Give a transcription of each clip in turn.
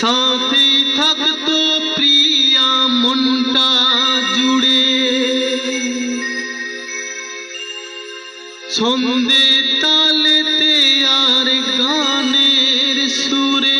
সাথে থাকতো প্রিয়া মনটা জুড়ে। ছন্দে তালেতে আর গানের সুরে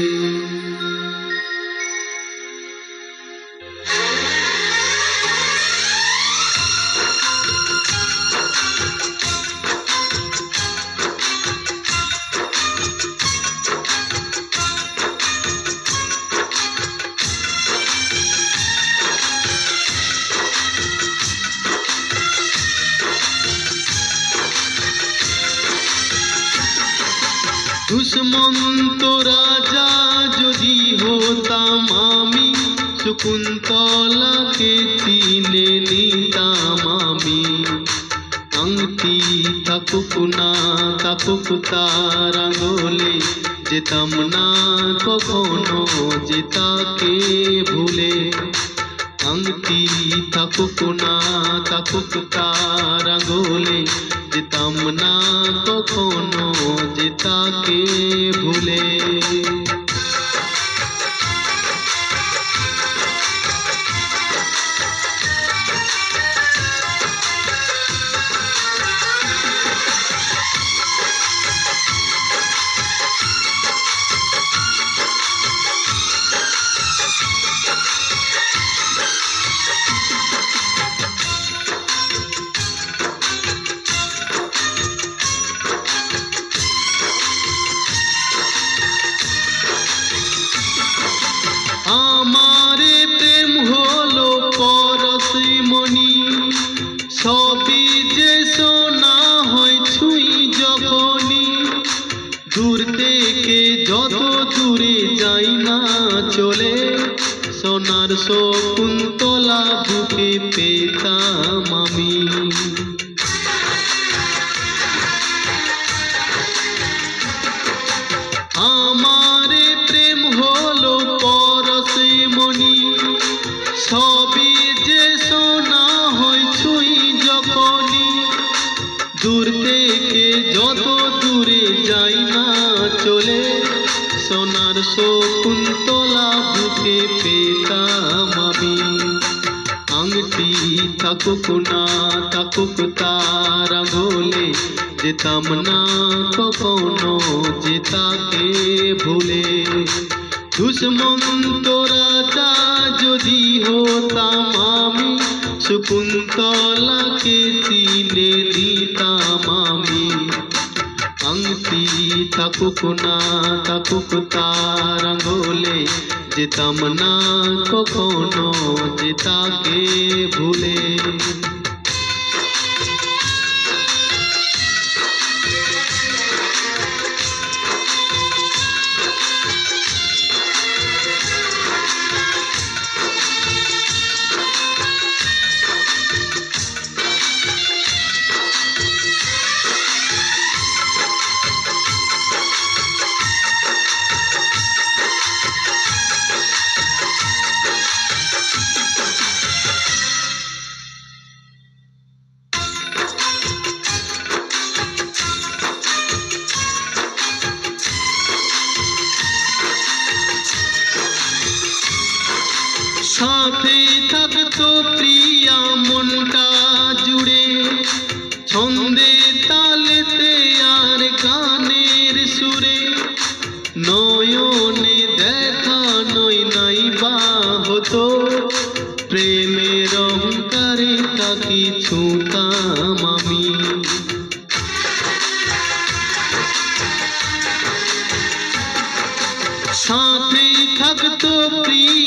দুষ্মন্ত রাজা যদি হতাম আমি, শকুন্তলাকে চিনে নিতাম আমি। আংটি থাকুক না, থাকুক তার আঙুলে, যেতাম না কখনো যে তাকে ভুলে। আংটি থাকুক না, থাকুক তার আঙুলে যেতাম না কখনো যে তাকে ভুলে আমারে সবই যে সোনা হয় ছুই যখনই, দূর থেকে যত দূরে যাই না চলে, সোনার শকুন্তলা বুকে পেতাম আমি। যাই না চলে, সোনার শকুন্তলা বুকে পেতাম আমি। আংটি থাকুক না, থাকুক তার আঙুলে, যেতাম না কখনো যে তাকে ভুলে দুষ্মন্ত রাজা যদি হতাম আমি, শকুন্তলাকে চিনে নিতাম আমি। আংটি থাকুক না থাকুক তার আঙুলে যেতাম না কখনো যে সাথে থাকতো প্রিয়া মনটা জুড়ে। ছন্দে তালেতে আর গানের সুরে। নয়নে দেখা নয় নাই বা হতো। প্রেমের অহংকারে তাকে ছুতাম আমি। সাথে থাকতো প্রিয়া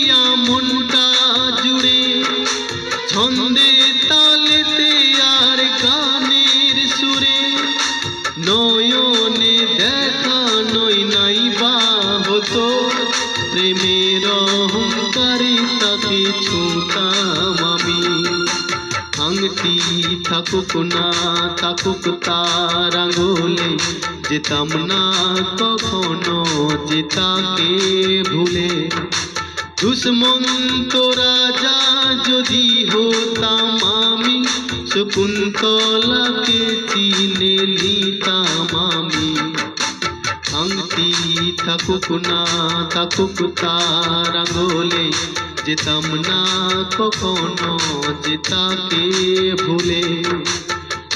সাথে ছুটাম আমি, আংটি থাকুক না, থাকুক তার আঙুলে, যেতাম না কখনো যে তাকে ভুলে। দুশ্মন তো রাজা যদি হতাম আমি, শকুন্তলাকে চিনে নিতাম আমি। আংটি থাকুক না, থাকুক তার আঙুলে যেতাম না কখনো যেতাকে ভুলে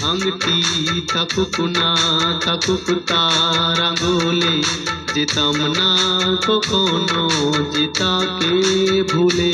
আংটি থাকুক না থাকুক তার আঙুলে যেতাম না কখনো যেতাকে ভুলে